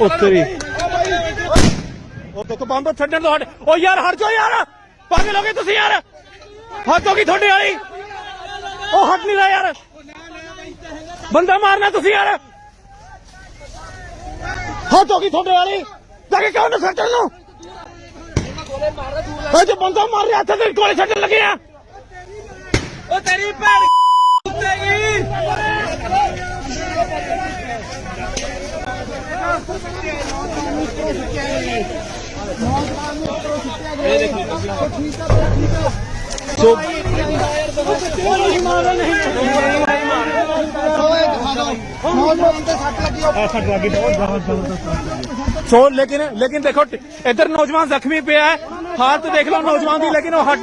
ਉੱਤਰੀ ਉਹ ਦੇਖੋ ਬੰਬ ਛੱਡਣ ਤੋਂ ਹਟ ਓ ਯਾਰ ਹਟ ਜਾਓ ਯਾਰ। ਪਾਗਲ ਹੋ ਗਏ ਤੁਸੀਂ ਯਾਰ। ਹੱਥ ਹੋ ਗਈ ਤੁਹਾਡੇ ਵਾਲੀ। ਉਹ ਹਟ ਨਹੀਂ ਰਿਹਾ ਯਾਰ। ਬੰਦਾ ਮਾਰਨਾ ਤੁਸੀਂ ਯਾਰ। ਹੱਥ ਹੋ ਗਈ ਤੁਹਾਡੇ ਵਾਲੀ। ਜਾ ਕੇ ਕਹੋ ਨਾ ਸੱਟਣ ਨੂੰ? ਓ ਜੇ ਬੰਦਾ ਮਾਰ ਰਿਹਾ ਹੱਥ ਤੇ ਗੋਲੇ ਛੱਡਣ ਲੱਗੇ ਆ। ਉਹ ਤੇਰੀ ਭੈਣ ਕੁੱਤੇਗੀ ਸੋ ਸੋ ਲੇਕਿਨ ਲੇਕਿਨ ਦੇਖੋ ਟ- ਇੱਧਰ ਨੌਜਵਾਨ ਜ਼ਖਮੀ ਪਿਆ ਹੈ ਹਾਲਤ ਦੇਖ ਲਓ ਨੌਜਵਾਨ ਦੀ ਲੇਕਿਨ ਉਹ ਹਟ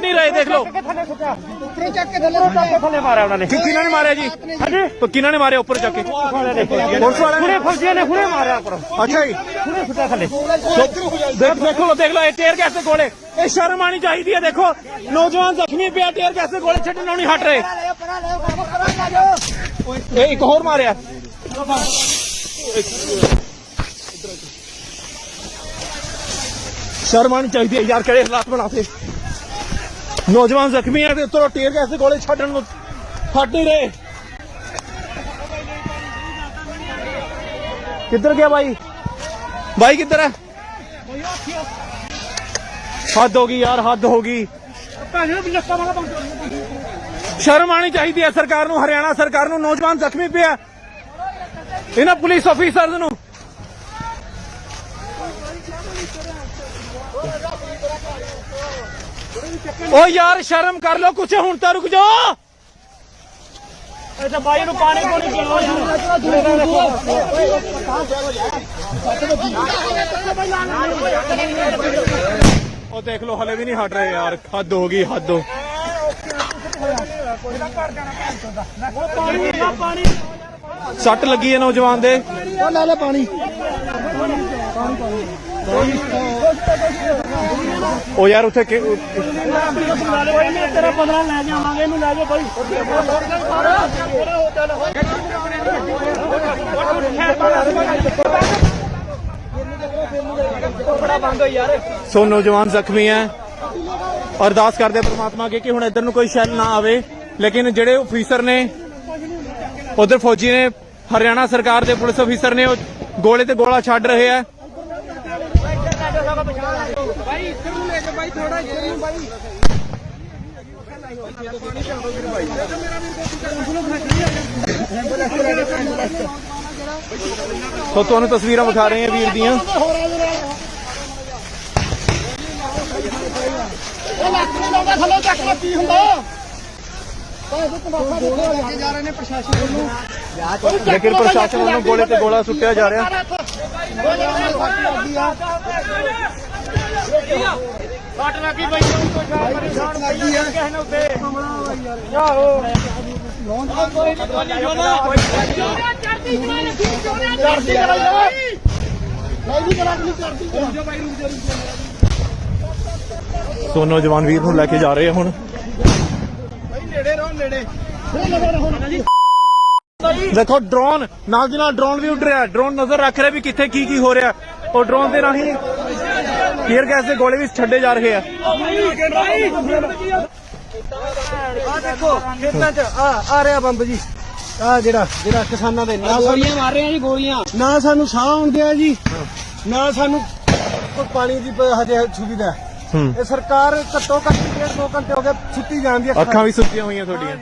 ਨਹੀਂ ਰਹੇ ਦੇਖ ਲਓ ਥੱਲੇ ਮਾਰਿਆ। ਉਹਨਾਂ ਨੇ? ਕਿ ਕਿਹਨਾਂ ਨੇ ਮਾਰਿਆ ਜੀ? ਹਾਂਜੀ। ਤਾਂ ਕਿਹਨਾਂ ਨੇ ਮਾਰਿਆ ਉੱਪਰ ਚੱਕ ਕੇ? ਪੁਲਿਸ ਵਾਲਿਆਂ ਹੁਣੇ ਨੇ। ਫੌਜੀਆਂ ਨੇ ਹੁਣੇ ਮਾਰਿਆ ਉੱਪਰ। ਅੱਛਾ ਜੀ। ਹੁਣੇ ਸੁੱਟਿਆ ਥੱਲੇ। ਦੇਖ ਦੇਖੋ ਲੋ ਦੇਖ ਲੋ ਇਹ ਟੇਰ ਗੈਸ ਦੇ ਗੋਲੇ। ਇਹ ਸ਼ਰਮ ਆਣੀ ਚਾਹੀਦੀ ਹੈ ਦੇਖੋ। ਨੌਜਵਾਨ ਜ਼ਖਮੀ ਪਿਆ ਟੇਰ ਗੈਸ ਦੇ ਗੋਲੇ ਛੱਡਣੋਂ ਨਹੀਂ ਹਟ ਰਹੇ। ਇਹ ਇੱਕ ਹੋਰ ਮਾਰਿਆ। ਸ਼ਰਮ ਆਣੀ ਚਾਹੀਦੀ ਹੈ ਯਾਰ ਕਿਹੜੇ ਹਾਲਾਤ ਬਣਾਤੇ। ਨੌਜਵਾਨ ਜ਼ਖਮੀ ਹੈ ਤੇ ਉੱਤੋਂ ਟੇਰ ਗੈਸ ਦੇ ਗੋਲੇ ਛੱਡਣ ਨੂੰ ਹਟ ਨਹੀਂ ਰਹੇ। ਕਿੱਧਰ ਗਿਆ ਬਾਈ? ਬਾਈ ਕਿੱਧਰ ਹੈ? ਹੱਦ ਹੋ ਗਈ ਯਾਰ, ਹੱਦ ਹੋ ਗਈ। ਸ਼ਰਮ ਆਣੀ ਚਾਹੀਦੀ ਹੈ ਸਰਕਾਰ ਨੂੰ, ਹਰਿਆਣਾ ਸਰਕਾਰ ਨੂੰ, ਨੌਜਵਾਨ ਜ਼ਖਮੀ ਪਿਆ। ਇਹਨਾਂ ਪੁਲਿਸ ਅਫੀਸਰਸ ਨੂੰ। ਓ ਯਾਰ ਸ਼ਰਮ ਕਰ ਲੋ ਕੁਛ ਹੁਣ ਤਾਂ ਰੁਕ ਜਾਓ ਇਹ ਤਾਂ ਬਾਈ ਨੂੰ ਪਾਣੀ ਕੋਣੀ ਪਿਆਓ ਉਹ ਦੇਖ ਲੋ ਹਲੇ ਵੀ ਨਹੀਂ ਹਟ ਰਹੇ ਯਾਰ ਹੱਦ ਹੋ ਗਈ ਹੱਦ ਹੋ ਸੱਟ ਲੱਗੀ ਹੈ ਨੌਜਵਾਨ ਦੇ ਉਹ ਲੈ ਲੈ ਪਾਣੀ ਉਹ ਯਾਰ ਉੱਥੇ ਕਿ- ਤੇਰਾ 15 ਲੈ ਜਾਵਾਂਗੇ ਇਹਨੂੰ ਲੈ ਜਾਓ ਬਾਈ ਸੋ ਨੌਜਵਾਨ ਜ਼ਖਮੀ ਹੈ। ਅਰਦਾਸ ਕਰਦੇ ਪ੍ਰਮਾਤਮਾ ਅੱਗੇ ਕਿ ਹੁਣ ਇੱਧਰ ਨੂੰ ਕੋਈ ਸ਼ੈਲ ਨਾ ਆਵੇ। ਲੇਕਿਨ ਜਿਹੜੇ ਅਫੀਸਰ ਨੇ, ਉਧਰ ਫੌਜੀ ਨੇ, ਹਰਿਆਣਾ ਸਰਕਾਰ ਦੇ ਪੁਲਿਸ ਅਫੀਸਰ ਨੇ, ਉਹ ਗੋਲੇ ਤੇ ਗੋਲਾ ਛੱਡ ਰਹੇ ਆ ਬਾਈ ਇੱਧਰ ਨੂੰ ਲੈ ਜਾ ਬਾਈ ਥੋੜਾ ਜਿਹਾ ਨੂੰ ਬਾਈ ਸੋ ਤੁਹਾਨੂੰ ਤਸਵੀਰਾਂ ਵਿਖਾ ਰਹੇ ਹਾਂ ਵੀਰ ਦੀਆਂ ਥੱਲੇ ਚੱਕ ਲੈ ਕੀ ਹੁੰਦਾ ਲੈ ਕੇ ਜਾ ਰਹੇ ਨੇ ਪ੍ਰਸ਼ਾਸਨ ਨੂੰ ਲੇਕਿਨ ਪ੍ਰਸ਼ਾਸਨ ਵੱਲੋਂ ਗੋਲੇ ਤੇ ਗੋਲਾ ਸੁੱਟਿਆ ਜਾ ਰਿਹਾ ਕੱਟ ਲੱਗੀ ਬਾਈ ਕੋਈ ਸ਼ਾਮ ਕਰੀ ਸ਼ਾਮ ਹੈ ਕਿਸੇ ਨੇ ਉੱਤੇ ਚੜਦੀ ਕਰਾਈ ਲੈ ਨਹੀਂ ਵੀ ਕਰਾ ਨਹੀਂ ਚੜਦੀ ਰੁਕ ਜਾ ਬਾਈ ਰੁਕ ਜਾ ਰੁਕ ਸੋ ਨੌਜਵਾਨ ਵੀਰ ਨੂੰ ਲੈ ਕੇ ਜਾ ਰਹੇ ਹੁਣ। ਬਾਈ ਨੇੜੇ ਰਹੋ ਨੇੜੇ ਦੇਖੋ ਡਰੋਨ ਨਾਲ ਦੀ ਨਾਲ ਡਰੋਨ ਵੀ ਉੱਡ ਰਿਹਾ। ਡਰੋਨ ਨਜ਼ਰ ਰੱਖ ਰਿਹਾ ਵੀ ਕਿੱਥੇ ਕੀ ਕੀ ਹੋ ਰਿਹਾ। ਉਹ ਡਰੋਨ ਦੇ ਰਾਹੀਂ ਟੀਅਰ ਗੈਸ ਦੇ ਗੋਲੇ ਵੀ ਛੱਡੇ ਜਾ ਰਹੇ ਆ। ਆ ਦੇਖੋ ਖੇਤਾਂ 'ਚ ਆ ਆ ਰਿਹਾ ਬੰਬ ਜੀ। ਆ ਜਿਹੜਾ ਜਿਹੜਾ ਕਿਸਾਨਾਂ ਦੇ ਨਾ ਗੋਲੀਆਂ ਮਾਰ ਰਹੇ ਆ ਜੀ ਗੋਲੀਆਂ। ਨਾ ਸਾਨੂੰ ਸਾਹ ਆਉਂਦੇ ਆ ਜੀ ਨਾ ਸਾਨੂੰ ਕੋਈ ਪਾਣੀ ਦੀ ਹਜੇ ਸੁਵਿਧਾ। ਇਹ ਸਰਕਾਰ ਘੱਟੋ ਘੱਟ ਡੇਢ ਦੋ ਘੰਟੇ ਹੋ ਗਏ ਛੁੱਟੀ ਜਾਂਦੀ ਹੈ। ਅੱਖਾਂ ਵੀ ਸੁੱਤੀਆਂ ਹੋਈਆਂ ਤੁਹਾਡੀਆਂ।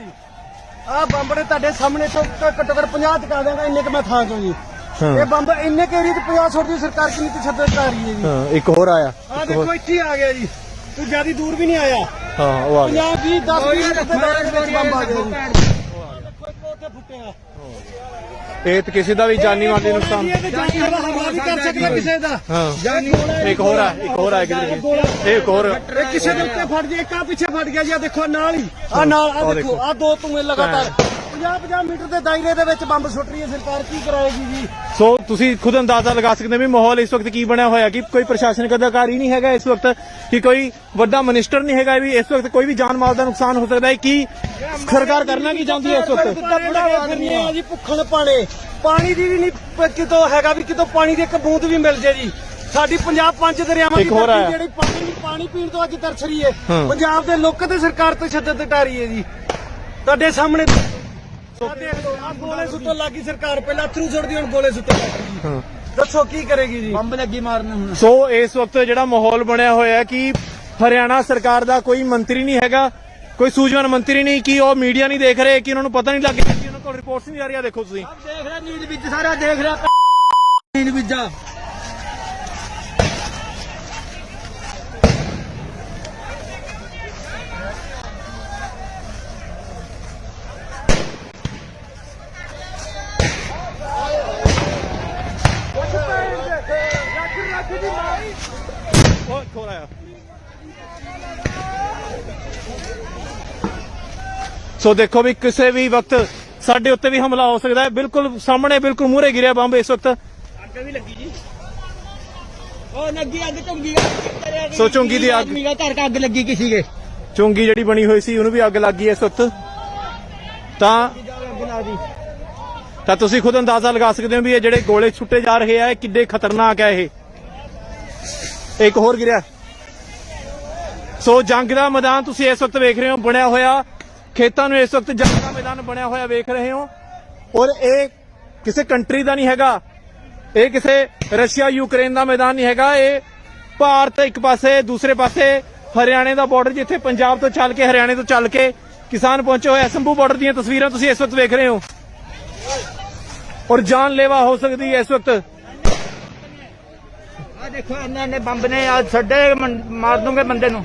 ਆ ਬੰਬ ਨੇ ਤੁਹਾਡੇ ਸਾਹਮਣੇ ਤੋਂ ਘੱਟੋ ਘੱਟ 50 ਚਕਾ ਦੇਗਾ ਇੰਨੇ ਕ ਮੈਂ ਥਾਂ ਚੋਂ ਜੀ। ਇਹ ਬੰਬ ਇੰਨੇ ਕੇ ਏਰੀਏ 'ਚ 50 ਛੋਟੀ ਸਰਕਾਰ ਕਿੰਨੀ ਤੇ ਛੱਡ ਕਰ ਰਹੀ ਹੈ ਜੀ? ਹਾਂ ਇੱਕ ਹੋਰ ਆਇਆ ਆ ਦੇਖੋ ਇੱਥੇ ਹੀ ਆ ਗਿਆ ਜੀ। ਤੂੰ ਜਿਆਦੀ ਦੂਰ ਵੀ ਨਹੀਂ ਆਇਆ। ਹਾਂ ਉਹ ਆ ਗਿਆ। 50 20 10 20 ਦੇ ਦੇ ਵਿੱਚ ਬੰਬ ਆ ਗਿਆ ਜੀ। ਉੱਥੇ ਫੁੱਟਿਆ ਇਹ ਤੇ ਕਿਸੇ ਦਾ ਵੀ ਜਾਨੀ ਮਾਲੀ ਨੁਕਸਾਨ। ਤੇ ਜਾਨੀ ਵਾਲਾ ਹਮਲਾ ਵੀ ਕਰ ਸਕਦਾ ਕਿਸੇ ਦਾ। ਹਾਂ। ਜਾਨੀ ਇੱਕ ਹੋਰ ਆ ਇੱਕ ਹੋਰ ਆ ਕਿਧਰ ਇਹ ਇੱਕ ਹੋਰ। ਇਹ ਕਿਸੇ ਦੇ ਉੱਤੇ ਫੜ ਜੇ ਇੱਕ ਆ ਪਿੱਛੇ ਫੜ ਗਿਆ ਜੀ ਆ ਦੇਖੋ ਨਾਲ ਹੀ। ਆ ਨਾਲ ਆ ਆਹ ਦੇਖੋ ਦੇਖੋ। ਆ ਦੋ ਤੂਏ ਲਗਾਤਾਰ। 50 50 ਮੀਟਰ ਦੇ ਦਾਇਰੇ ਦੇ ਵਿੱਚ ਬੰਬ ਸੁੱਟ ਰਹੀ ਹੈ ਸਰਕਾਰ ਕੀ ਕਰਾਏਗੀ ਜੀ? ਸੋ ਤੁਸੀਂ ਖੁਦ ਅੰਦਾਜ਼ਾ ਲਗਾ ਸਕਦੇ ਵੀ ਮਾਹੌਲ ਇਸ ਵਕਤ ਕੀ ਬਣਿਆ ਹੋਇਆ ਕਿ ਕੋਈ ਪ੍ਰਸ਼ਾਸਨਿਕ ਅਧਿਕਾਰੀ ਨਹੀਂ ਹੈਗਾ ਇਸ ਵਕਤ ਕਿ ਕੋਈ ਵੱਡਾ ਮਿਨਿਸਟਰ ਨਹੀਂ ਹੈਗਾ ਵੀ ਇਸ ਵਕਤ ਕੋਈ ਵੀ ਜਾਨ ਮਾਲ ਦਾ ਨੁਕਸਾਨ ਹੋ ਸਕਦਾ ਹੈ ਕੀ ਸਰਕਾਰ ਕਰਨਾ ਕੀ ਚਾਹੁੰਦੀ ਹੈ ਇਸ ਵਕਤ? ਬੜਾ ਫਿਰਨੀ ਆ ਜੀ ਭੁੱਖਣ ਪਾਣੇ ਪਾਣੀ ਦੀ ਵੀ ਨਹੀਂ ਕਿਤੋਂ ਹੈਗਾ ਵੀ ਕਿਤੋਂ ਪਾਣੀ ਦੀ ਇੱਕ ਬੂੰਦ ਵੀ ਮਿਲ ਜੇ ਜੀ। ਸਾਡੀ ਪੰਜਾਬ ਪੰਜ ਦਰਿਆਵਾਂ ਦੀ ਧਰਤੀ। ਜਿਹੜੀ ਪਾਣੀ ਪਾਣੀ ਪੀਣ ਤੋਂ ਅੱਜ ਤਰਸ ਰਹੀ ਹੈ। ਪੰਜਾਬ ਦੇ ਲੋਕਾਂ ਤੇ ਸਰਕਾਰ ਤੇ ਸ਼ੱਦਤ ਰਹੀ ਹੈ ਜੀ। ਤੁਹਾਡੇ ਸਾਹਮਣੇ ਆਹ ਦੇਖ ਲਓ ਆਹ ਗੋਲੇ ਸੁੱਟਣ ਲੱਗੀ ਸਰਕਾਰ ਪਹਿਲਾਂ ਅਥਰੂ ਸੁੱਟਦੀ ਹੁਣ ਗੋਲੇ ਸੁੱਟਣ ਲੱਗੀ ਹਾਂ। ਦੱਸੋ ਕੀ ਕਰੇਗੀ ਜੀ? ਬੰਬ ਲੱਗੀ ਮਾਰਨ ਹੁਣ। ਸੋ ਇਸ ਵਕਤ ਜਿਹੜਾ ਮਾਹੌਲ ਬਣਿਆ ਹੋਇਆ ਹੈ ਕਿ ਹਰਿਆਣਾ ਸਰਕਾਰ ਦਾ ਕੋਈ ਮੰਤਰੀ ਨਹੀਂ ਹੈਗਾ ਕੋਈ ਸੂਝਵਾਨ ਮੰਤਰੀ ਨਹੀਂ ਕਿ ਉਹ ਮੀਡੀਆ ਨਹੀਂ ਦੇਖ ਰਹੇ ਕਿ ਉਹਨਾਂ ਨੂੰ ਪਤਾ ਨਹੀਂ ਲੱਗ ਰਿਹਾ ਕਿ ਉਹਨਾਂ ਕੋਲ ਰਿਪੋਰਟਸ ਨਹੀਂ ਆ ਰਹੀਆਂ ਦੇਖੋ ਤੁਸੀਂ। ਦੇਖ ਰਿਹਾ ਨੀਂਦ ਵਿੱਚ ਸਾਰਾ ਦੇਖ ਰਿਹਾ ਨੀਂਦ ਵਿੱਚਾ ਖੋਲ ਆਇਆ ਸੋ ਦੇਖੋ ਵੀ ਕਿਸੇ ਵੀ ਵਕਤ ਸਾਡੇ ਉੱਤੇ ਵੀ ਹਮਲਾ ਹੋ ਸਕਦਾ ਹੈ। ਬਿਲਕੁਲ ਸਾਹਮਣੇ ਬਿਲਕੁਲ ਮੂਹਰੇ ਗਿਰਿਆ ਬੰਬ ਇਸ ਵਕਤ। ਉਹ ਲੱਗੀ ਅੱਗ ਝੁੰਗੀ ਸੋ ਝੁੰਗੀ ਦੀ ਅੱਗ ਘਰ ਅੱਗ ਲੱਗੀ ਕਿਸੇ ਦੇ? ਚੁੰਗੀ ਜਿਹੜੀ ਬਣੀ ਹੋਈ ਸੀ ਉਹਨੂੰ ਵੀ ਅੱਗ ਲੱਗ ਗਈ ਇਸ ਵਕਤ। ਤਾਂ ਤਾਂ ਤੁਸੀਂ ਖੁਦ ਅੰਦਾਜ਼ਾ ਲਗਾ ਸਕਦੇ ਹੋ ਵੀ ਇਹ ਜਿਹੜੇ ਗੋਲੇ ਛੁੱਟੇ ਜਾ ਰਹੇ ਆ ਇਹ ਕਿੱਡੇ ਖਤਰਨਾਕ ਹੈ ਇਹ। ਇੱਕ ਹੋਰ ਗਿਰਿਆ। ਸੋ ਜੰਗ ਦਾ ਮੈਦਾਨ ਤੁਸੀਂ ਇਸ ਵਕਤ ਵੇਖ ਰਹੇ ਹੋ, ਬਣਿਆ ਹੋਇਆ। ਖੇਤਾਂ ਨੂੰ ਇਸ ਵਕਤ ਜੰਗ ਦਾ ਮੈਦਾਨ ਬਣਿਆ ਹੋਇਆ ਵੇਖ ਰਹੇ ਹੋ। ਔਰ ਇਹ ਕਿਸੇ ਕੰਟਰੀ ਦਾ ਨਹੀਂ ਹੈਗਾ। ਇਹ ਕਿਸੇ ਰਸ਼ੀਆ ਯੂਕਰੇਨ ਦਾ ਮੈਦਾਨ ਨਹੀਂ ਹੈਗਾ। ਇਹ ਭਾਰਤ ਇੱਕ ਪਾਸੇ, ਦੂਸਰੇ ਪਾਸੇ ਹਰਿਆਣੇ ਦਾ ਬਾਰਡਰ ਜਿੱਥੇ ਪੰਜਾਬ ਤੋਂ ਚੱਲ ਕੇ, ਹਰਿਆਣੇ ਤੋਂ ਚੱਲ ਕੇ ਕਿਸਾਨ ਪਹੁੰਚੇ ਹੋਏ ਸੰਭੂ ਬਾਰਡਰ ਦੀਆਂ ਤਸਵੀਰਾਂ ਤੁਸੀਂ ਇਸ ਵਕਤ ਵੇਖ ਰਹੇ ਹੋ। ਔਰ ਜਾਨਲੇਵਾ ਹੋ ਸਕਦੀ ਹੈ ਇਸ ਵਕਤ। ਦੇਖੋ ਇਹਨਾਂ ਨੇ ਬੰਬ ਨੇ ਆ ਛੱਡੇ ਮਾਰ ਦੂੰਗੇ ਬੰਦੇ ਨੂੰ।